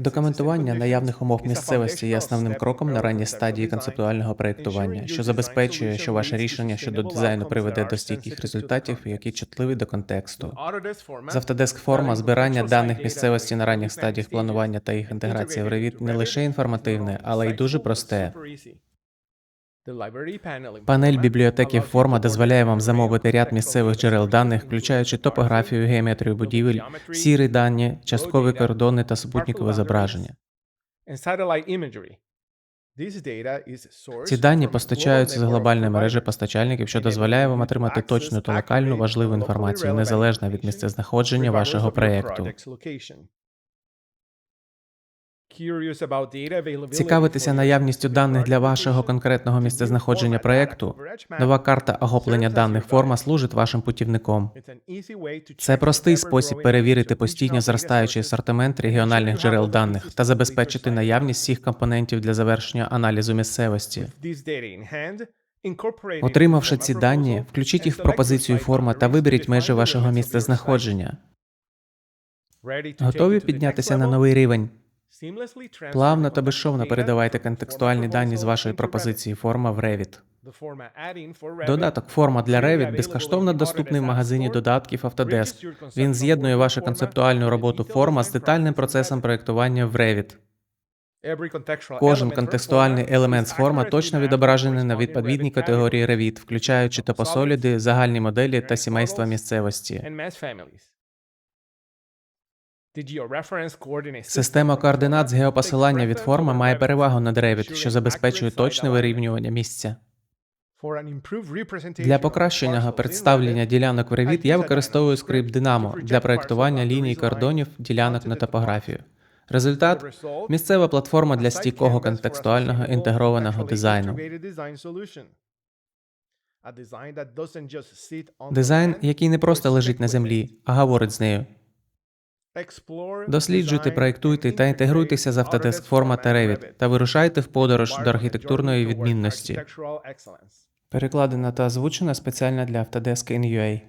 Документування наявних умов місцевості є основним кроком на ранній стадії концептуального проєктування, що забезпечує, що ваше рішення щодо дизайну приведе до стійких результатів, які чутливі до контексту. З Autodesk форма збирання даних місцевості на ранніх стадіях планування та їх інтеграція в Revit не лише інформативне, але й дуже просте. Панель бібліотеки форма дозволяє вам замовити ряд місцевих джерел даних, включаючи топографію, геометрію будівель, сірі дані, часткові кордони та супутникове зображення. Ці дані постачаються з глобальної мережі постачальників, що дозволяє вам отримати точну та локальну важливу інформацію незалежно від місцезнаходження вашого проєкту. Цікавитися наявністю даних для вашого конкретного місцезнаходження проєкту. Нова карта охоплення даних форма служить вашим путівником. Це простий спосіб перевірити постійно зростаючий асортимент регіональних джерел даних та забезпечити наявність всіх компонентів для завершення аналізу місцевості. Отримавши ці дані, включіть їх в пропозицію форма та виберіть межі вашого місцезнаходження. Готові піднятися на новий рівень? Плавно та безшовно передавайте контекстуальні дані з вашої пропозиції форма в Revit. Додаток форма для Revit безкоштовно доступний в магазині додатків Autodesk. Він з'єднує вашу концептуальну роботу форма з детальним процесом проєктування в Revit. Кожен контекстуальний елемент з форма точно відображений на відповідній категорії Revit, включаючи топосоліди, загальні моделі та сімейства місцевості. Система координат з геопосилання від форма має перевагу над Revit, що забезпечує точне вирівнювання місця. Для покращеного представлення ділянок в Revit я використовую скрипт Dynamo для проєктування ліній кордонів ділянок на топографію. Результат місцева платформа для стійкого контекстуального інтегрованого дизайну. Дизайн, який не просто лежить на землі, а говорить з нею. Досліджуйте, проєктуйте та інтегруйтеся з Autodesk Forma та Revit та вирушайте в подорож до архітектурної відмінності. Перекладена та озвучена спеціально для Autodesk in UA.